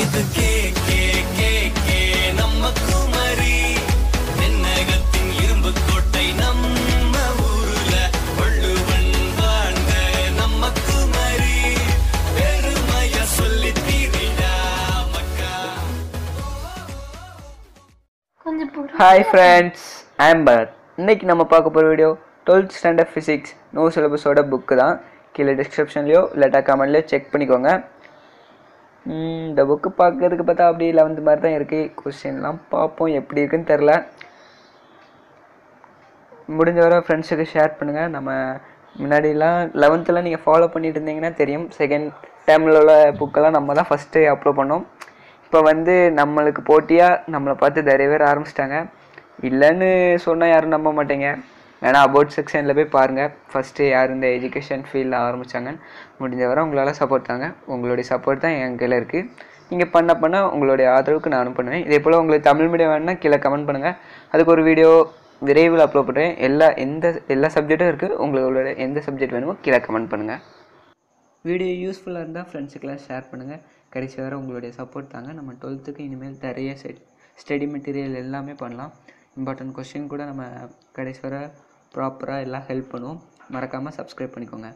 இது K K K K. நம்ம குமரி தென்னகத்தின் இரும்பு கோட்டை நம்ம ஊருல வள்ளுவன் வாழ்ந்த நம்ம குமரி. பெருமைய சொல்லி தீரிடா மக்கா. கொஞ்சம் பொறு ஹாய் ஃப்ரெண்ட்ஸ் ஐம் பரத் இன்னைக்கு நம்ம பார்க்க போகிற video twelfth standard physics no சிலபஸோட book தான். கீழே டிஸ்கிரிப்ஷன்லையோ இல்லாட்டா கமெண்ட்லையோ செக் பண்ணிக்கோங்க. இந்த புக்கு பார்க்கறதுக்கு பார்த்தா அப்படியே லெவன்த் மாதிரி தான் இருக்குது கொஸ்டின்லாம் பார்ப்போம் எப்படி இருக்குன்னு தெரில முடிஞ்ச வர ஃப்ரெண்ட்ஸுக்கு ஷேர் பண்ணுங்கள் நம்ம முன்னாடிலாம் லெவன்த்தில் நீங்கள் ஃபாலோ பண்ணிட்டு இருந்தீங்கன்னா தெரியும். செகண்ட் டேர்மில் உள்ள புக்கெல்லாம் நம்ம தான் ஃபஸ்ட்டு அப்லோட் பண்ணோம். இப்போ வந்து நம்மளுக்கு போட்டியாக நம்மளை பார்த்து நிறைய பேர் ஆரம்பிச்சிட்டாங்க. இல்லைன்னு சொன்னால் யாரும் நம்ப மாட்டேங்க. வேணா அபவுட் செக்ஷனில் போய் பாருங்கள் ஃபஸ்ட்டு யார் இந்த எஜுகேஷன் ஃபீல்டில் ஆரம்பித்தாங்கன்னு முடிஞ்ச வரை உங்களால் சப்போர்ட் தாங்க. உங்களுடைய சப்போர்ட் தான் என் கையில் இருக்குது நீங்கள் பண்ண பண்ண உங்களுடைய ஆதரவுக்கு நானும் பண்ணுவேன். இதே போல் உங்களுக்கு தமிழ் மீடியம் வேணுன்னா கீழே கமெண்ட் பண்ணுங்கள் அதுக்கு ஒரு வீடியோ விரைவில் அப்லோட் பண்ணுறேன் எல்லா எந்த எல்லா சப்ஜெக்ட்டும் இருக்குது உங்களோட எந்த சப்ஜெக்ட் வேணுமோ கீழே கமெண்ட் பண்ணுங்கள் வீடியோ யூஸ்ஃபுல்லாக இருந்தால் ஃப்ரெண்ட்ஸுக்கெல்லாம் ஷேர் பண்ணுங்கள் கடைசி வர உங்களுடைய சப்போர்ட் தாங்க. நம்ம டுவெல்த்துக்கு இனிமேல் நிறைய ஸ்டடி மெட்டீரியல் எல்லாமே பண்ணலாம். இம்பார்ட்டன்ட் கொஸ்டின் கூட நம்ம கடைசி வர ப்ராப்பராக எல்லாம் ஹெல்ப் பண்ணுவோம். மறக்காமல் சப்ஸ்கிரைப் பண்ணிக்கோங்க.